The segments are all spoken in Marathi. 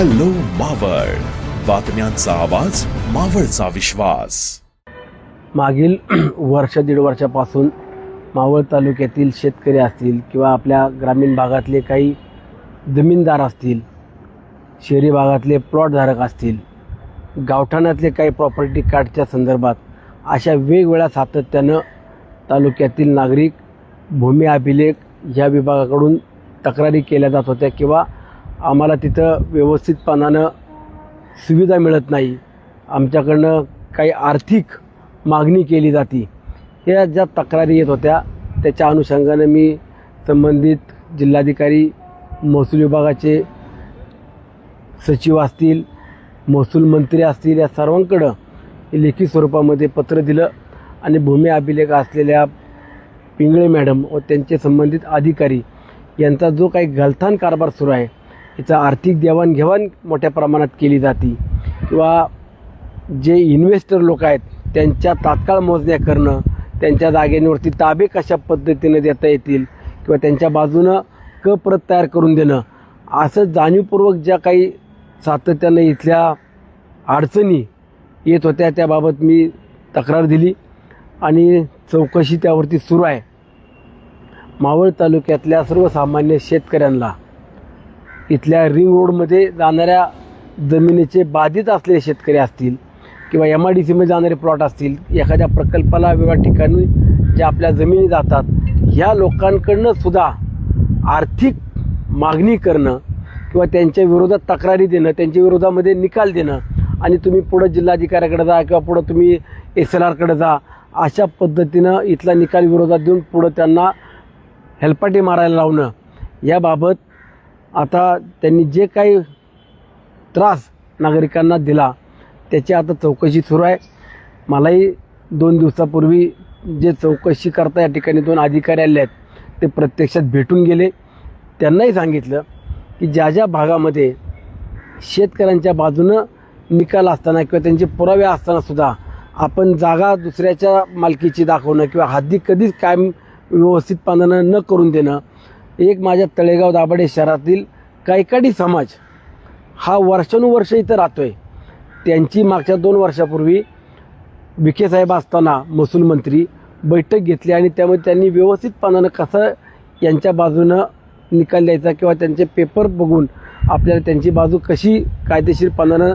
हॅलो मावळ. बातम्यांचा आवाज मावळचा विश्वास. मागील वर्ष दीड वर्षापासून मावळ तालुक्यातील शेतकरी असतील किंवा आपल्या ग्रामीण भागातले काही जमीनदार असतील शहरी भागातले प्लॉटधारक असतील गावठाणातले काही प्रॉपर्टी कार्डच्या संदर्भात अशा वेगवेगळ्या सातत्यानं तालुक्यातील नागरिक भूमी अभिलेख ह्या विभागाकडून तक्रारी केल्या जात होत्या किंवा आम्हाला तिथं व्यवस्थितपणानं सुविधा मिळत नाही. आमच्याकडनं काही आर्थिक मागणी केली जाती. या ज्या तक्रारी येत होत्या त्याच्या अनुषंगानं मी संबंधित जिल्हाधिकारी महसूल विभागाचे सचिव असतील महसूल मंत्री असतील या सर्वांकडं लेखी स्वरूपामध्ये पत्र दिलं आणि भूमी अभिलेख असलेल्या पिंगळे मॅडम व त्यांचे संबंधित अधिकारी यांचा जो काही गलथान कारभार सुरू आहे याचं आर्थिक देवाणघेवाण मोठ्या प्रमाणात केली जाते. किंवा जे इन्व्हेस्टर लोक आहेत त्यांच्या तात्काळ मोजण्या करणं त्यांच्या जागेंवरती ताबे कशा पद्धतीने देता येतील किंवा त्यांच्या बाजूनं क प्रत तयार करून देणं असं जाणीवपूर्वक ज्या काही सातत्यानं इथल्या अडचणी येत होत्या त्याबाबत मी तक्रार दिली आणि चौकशी त्यावरती सुरू आहे. मावळ तालुक्यातल्या सर्वसामान्य शेतकऱ्यांना इथल्या रिंग रोडमध्ये जाणाऱ्या जमिनीचे बाधित असलेले शेतकरी असतील किंवा एम आय डी सीमध्ये जाणारे प्लॉट असतील एखाद्या प्रकल्पाला वेगळ्या ठिकाणी ज्या आपल्या जमिनी जातात ह्या लोकांकडनं सुद्धा आर्थिक मागणी करणं किंवा त्यांच्या विरोधात तक्रारी देणं त्यांच्या विरोधामध्ये निकाल देणं आणि तुम्ही पुढं जिल्हाधिकाऱ्याकडे जा किंवा पुढं तुम्ही एस एल आरकडे जा अशा पद्धतीनं इथला निकाल विरोधात देऊन पुढं त्यांना हेलपाटी मारायला लावणं याबाबत आता त्यांनी जे काही त्रास नागरिकांना दिला त्याची आता चौकशी सुरू आहे. मलाही दोन दिवसापूर्वी जे चौकशी करता या ठिकाणी दोन अधिकारी आले आहेत ते प्रत्यक्षात भेटून गेले. त्यांनाही सांगितलं की ज्या ज्या भागामध्ये शेतकऱ्यांच्या बाजूनं निकाल असताना किंवा त्यांचे पुरावे असतानासुद्धा आपण जागा दुसऱ्याच्या मालकीची दाखवणं किंवा हद्दी कधीच कायम व्यवस्थितपणानं न करून देणं एक माझ्या तळेगाव दाभाडे शहरातील कैकाडी समाज हा वर्षानुवर्ष इथं राहतो आहे त्यांची मागच्या दोन वर्षापूर्वी विखे साहेब असताना महसूल मंत्री बैठक घेतली आणि त्यामध्ये त्यांनी व्यवस्थितपणानं कसं यांच्या बाजूनं निकाल द्यायचा किंवा त्यांचे पेपर बघून आपल्याला त्यांची बाजू कशी कायदेशीरपणानं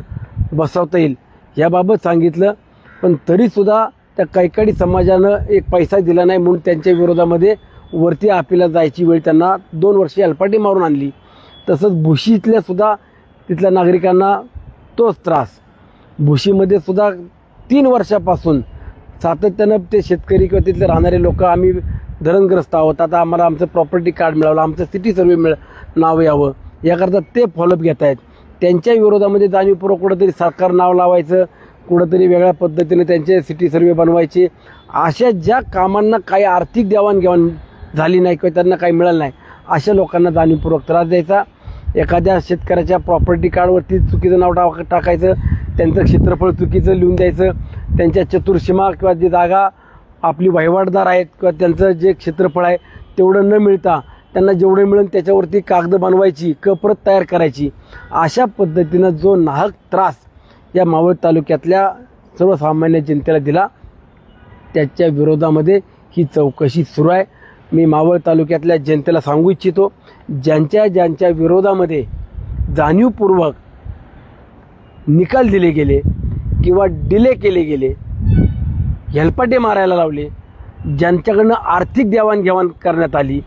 बसवता येईल याबाबत सांगितलं. पण तरीसुद्धा त्या कैकाडी समाजानं एक पैसा दिला नाही म्हणून त्यांच्या विरोधामध्ये वरती अपिला जायची वेळ त्यांना दोन वर्षे अल्पाटी मारून आणली. तसंच भुशी इथल्या सुद्धा तिथल्या नागरिकांना तोच त्रास. भुशीमध्ये सुद्धा तीन वर्षापासून सातत्यानं ते शेतकरी किंवा तिथले राहणारे लोक आम्ही धरणग्रस्त आहोत. आता आम्हाला आमचं प्रॉपर्टी कार्ड मिळावं आमचं सिटी सर्वे मिळ नाव यावं. याकरता ते फॉलोअप घेत आहेत. त्यांच्या विरोधामध्ये जाणीवपूर्वक कुठंतरी सरकार नाव लावायचं कुठंतरी वेगळ्या पद्धतीने त्यांचे सिटी सर्वे बनवायचे. अशा ज्या कामांना काही आर्थिक देवाणघेवाण झाली नाही किंवा त्यांना काही मिळालं नाही अशा लोकांना जाणीवपूर्वक त्रास द्यायचा. एखाद्या शेतकऱ्याच्या प्रॉपर्टी कार्डवरती चुकीचं नाव टाक टाकायचं त्यांचं क्षेत्रफळ चुकीचं लिहून द्यायचं त्यांच्या चतुर्सीमा किंवा जी जागा आपली वहिवाटदार आहेत किंवा त्यांचं जे क्षेत्रफळ आहे तेवढं न मिळता त्यांना जेवढं मिळेल त्याच्यावरती कागद बनवायची कपरत तयार करायची. अशा पद्धतीनं जो नाहक त्रास या मावळ तालुक्यातल्या सर्वसामान्य जनतेला दिला त्याच्या विरोधामध्ये ही चौकशी सुरू आहे. मी मावळ तालुक्यातल्या जनतेला सांगू इच्छितो ज्यांच्या ज्यांच्या विरोधामध्ये जाणीवपूर्वक निकाल दिले गेले किंवा डिले केले गेले हेलपाटे मारायला लावले ज्यांच्याकडनं आर्थिक देवाणघेवाण करण्यात आली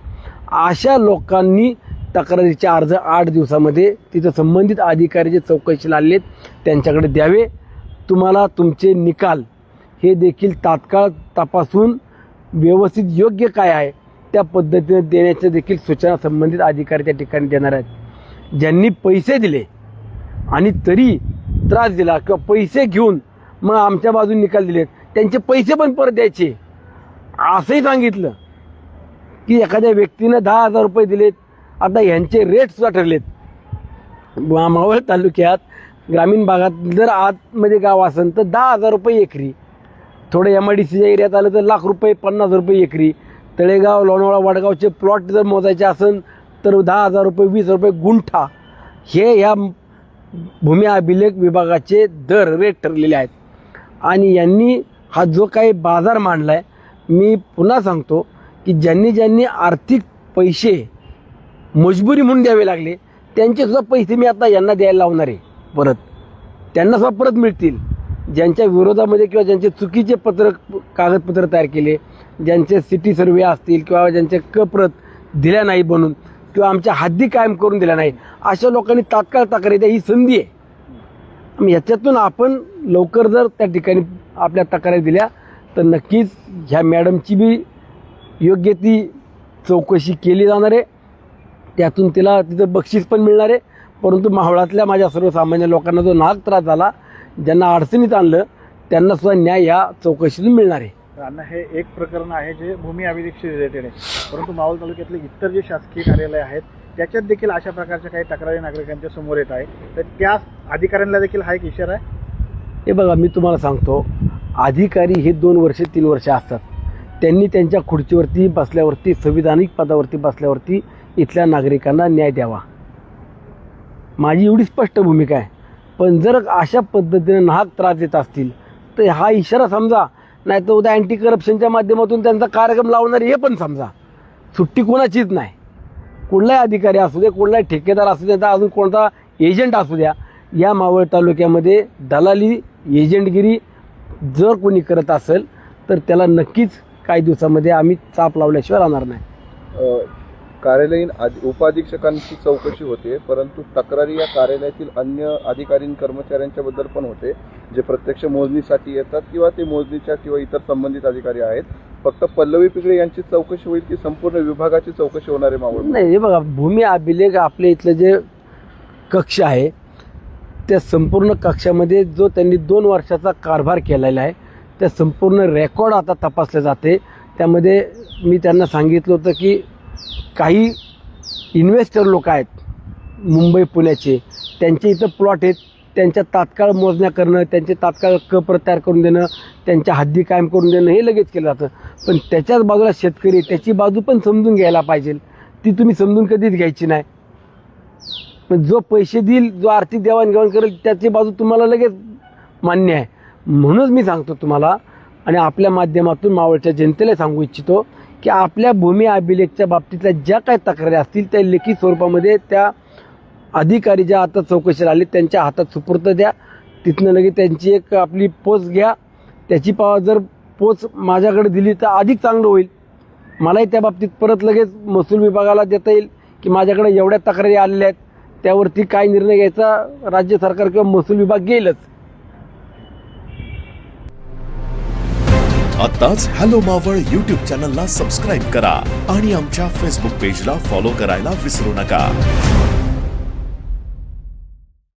अशा लोकांनी तक्रारीचे अर्ज आठ दिवसामध्ये तिथं संबंधित अधिकारी जे चौकशीला आलेत त्यांच्याकडे द्यावे. तुम्हाला तुमचे निकाल हे देखील तात्काळ तपासून व्यवस्थित योग्य काय आहे त्या पद्धतीने देण्याच्या देखील सूचना संबंधित अधिकारी त्या ठिकाणी देणार आहेत. ज्यांनी पैसे दिले आणि तरी त्रास दिला किंवा पैसे घेऊन मग आमच्या बाजूने निकाल दिलेत त्यांचे पैसे पण परत द्यायचे. असंही सांगितलं की एखाद्या व्यक्तीनं दहा हजार रुपये दिलेत. आता ह्यांचे रेट सुद्धा ठरलेत. मावळ तालुक्यात ग्रामीण भागात जर आतमध्ये गाव असेल तर दहा हजार रुपये एकरी. थोडं एम आय डी सीच्या एरियात आलं तर लाख रुपये पन्नास रुपये एकरी. तळेगाव लोणावळा वाडगावचे प्लॉट जर मोजायचे असेल तर दहा हजार रुपये वीस रुपये गुंठा हे ह्या भूमी अभिलेख विभागाचे दर रेट ठरलेले आहेत. आणि यांनी हा जो काही बाजार मांडला आहे मी पुन्हा सांगतो की ज्यांनी ज्यांनी आर्थिक पैसे मजबुरी म्हणून द्यावे लागले त्यांचेसुद्धा पैसे मी आता यांना द्यायला लावणार आहे परत. त्यांनासुद्धा परत मिळतील. ज्यांच्या विरोधामध्ये किंवा ज्यांचे चुकीचे पत्र कागदपत्र तयार केले ज्यांचे सिटी सर्वे असतील किंवा ज्यांचे क प्रत दिल्या नाही बनून किंवा आमच्या हद्दी कायम करून दिल्या नाही अशा लोकांनी तात्काळ तक्रारी द्या ही संधी आहे. याच्यातून आपण लवकर जर त्या ठिकाणी आपल्या तक्रारी दिल्या तर नक्कीच ह्या मॅडमची बी योग्य ती चौकशी केली जाणार आहे. त्यातून तिला तिथं बक्षीस पण मिळणार आहे. परंतु मावळातल्या माझ्या सर्वसामान्य लोकांना जो नाग त्रास झाला ज्यांना अडचणीत आणलं त्यांना सुद्धा न्याय या चौकशीतून मिळणार आहे. अण्णा हे एक प्रकरण आहे जे भूमी अभिलेखशी रिलेटेड आहे. परंतु मावळ तालुक्यातले इतर जे शासकीय कार्यालय आहेत त्याच्यात देखील अशा प्रकारच्या काही तक्रारी नागरिकांच्या समोर येत आहे. तर त्या अधिकाऱ्यांना देखील हा एक इशारा आहे? हे बघा मी तुम्हाला सांगतो अधिकारी हे दोन वर्ष तीन वर्ष असतात. त्यांनी त्यांच्या खुर्चीवरती बसल्यावरती संविधानिक पदावरती बसल्यावरती इथल्या नागरिकांना न्याय द्यावा. माझी एवढी स्पष्ट भूमिका आहे. पण जर अशा पद्धतीने नाहक त्रास देत असतील तर हा इशारा समजा नाही तर उद्या अँटी करप्शनच्या माध्यमातून त्यांचा कार्यक्रम लावणार हे पण समजा. सुट्टी कोणाचीच नाही. कुठलाही अधिकारी असू दे कुठलाही ठेकेदार असू द्या अजून कोणता एजंट असू द्या या मावळ तालुक्यामध्ये दलाली एजंटगिरी जर कोणी करत असेल तर त्याला नक्कीच काही दिवसामध्ये आम्ही चाप लावल्याशिवाय राहणार नाही. कार्यालयीन उपाधीक्षकांची चौकशी होते परंतु तक्रारी या कार्यालयातील अन्य अधिकारी कर्मचाऱ्यांच्या बद्दल पण होते जे प्रत्यक्ष मोजणीसाठी येतात किंवा ते मोजणीच्या किंवा इतर संबंधित अधिकारी आहेत. फक्त पल्लवी पिगळे यांची चौकशी होईल की संपूर्ण विभागाची चौकशी होणार आहे मावळ? नाही हे बघा भूमी अभिलेख आपल्या इथलं जे कक्ष आहे त्या संपूर्ण कक्षामध्ये जो त्यांनी दोन वर्षाचा कारभार केलेला आहे त्या संपूर्ण रेकॉर्ड आता तपासले जाते. त्यामध्ये मी त्यांना सांगितलं होतं की काही इन्व्हेस्टर लोक आहेत मुंबई पुण्याचे त्यांचे इथं प्लॉट आहेत. त्यांच्या तात्काळ मोजण्या करणं त्यांचे तात्काळ कपर तयार करून देणं त्यांच्या हद्दी कायम करून देणं हे लगेच केलं जातं. पण त्याच्याच बाजूला शेतकरी त्याची बाजू पण समजून घ्यायला पाहिजे. ती तुम्ही समजून कधीच घ्यायची नाही. पण जो पैसे देईल जो आर्थिक देवाणघेवाण करेल त्याची बाजू तुम्हाला लगेच मान्य आहे. म्हणूनच मी सांगतो तुम्हाला आणि आपल्या माध्यमातून मावळच्या जनतेला सांगू इच्छितो की आपल्या भूमी अभिलेखच्या बाबतीतल्या ज्या काही तक्रारी असतील त्या लेखी स्वरूपामध्ये त्या अधिकारी ज्या आता चौकशीला आले त्यांच्या हातात सुपूर्त द्या. तिथनं लगेच त्यांची एक आपली पोच घ्या. त्याची पावा जर पोच माझ्याकडे दिली तर अधिक चांगलं होईल. मलाही त्या बाबतीत परत लगेच महसूल विभागाला देता येईल की माझ्याकडे एवढ्या तक्रारी आलेल्या आहेत त्यावरती काय निर्णय घ्यायचा? राज्य सरकार किंवा महसूल विभाग घेईलच आत्ताच हॅलो मावळ युट्यूब चॅनलला सबस्क्राईब करा आणि आमच्या फेसबुक पेजला फॉलो करायला विसरू नका.